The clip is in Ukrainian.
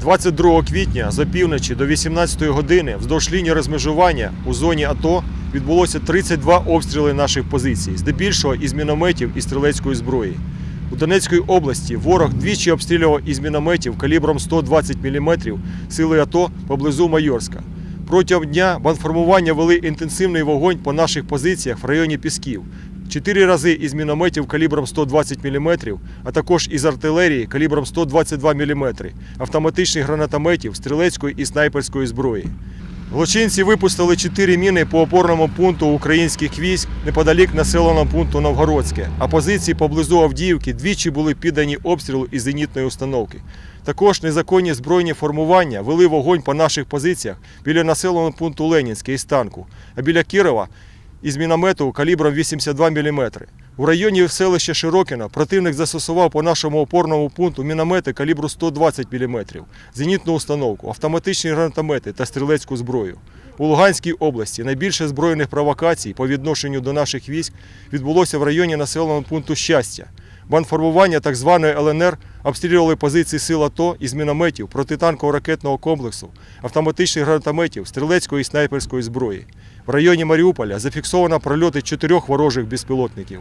22 квітня з опівночі до 18 години вздовж лінії розмежування у зоні АТО відбулося 32 обстріли наших позицій, здебільшого із мінометів і стрілецької зброї. У Донецькій області ворог двічі обстрілював із мінометів калібром 120 мм сили АТО поблизу Майорська. Протягом дня бандформування вели інтенсивний вогонь по наших позиціях в районі Пісків. Чотири рази із мінометів калібром 120 мм, а також із артилерії калібром 122 мм, автоматичних гранатометів, стрілецької і снайперської зброї. Злочинці випустили чотири міни по опорному пункту українських військ неподалік населеного пункту Новгородське, а позиції поблизу Авдіївки двічі були піддані обстрілу із зенітної установки. Також незаконні збройні формування вели вогонь по наших позиціях біля населеного пункту Ленінське із танку, а біля Кірова із міномету калібром 82 мм. У районі селища Широкіна противник застосував по нашому опорному пункту міномети калібру 120 мм, зенітну установку, автоматичні гранатомети та стрілецьку зброю. У Луганській області найбільше збройних провокацій по відношенню до наших військ відбулося в районі населеного пункту Щастя. Бандформування так званої ЛНР обстрілювали позиції сил АТО із мінометів, протитанкового ракетного комплексу, автоматичних гранатометів, стрілецької і снайперської зброї. В районі Маріуполя зафіксовано прольоти чотирьох ворожих безпілотників.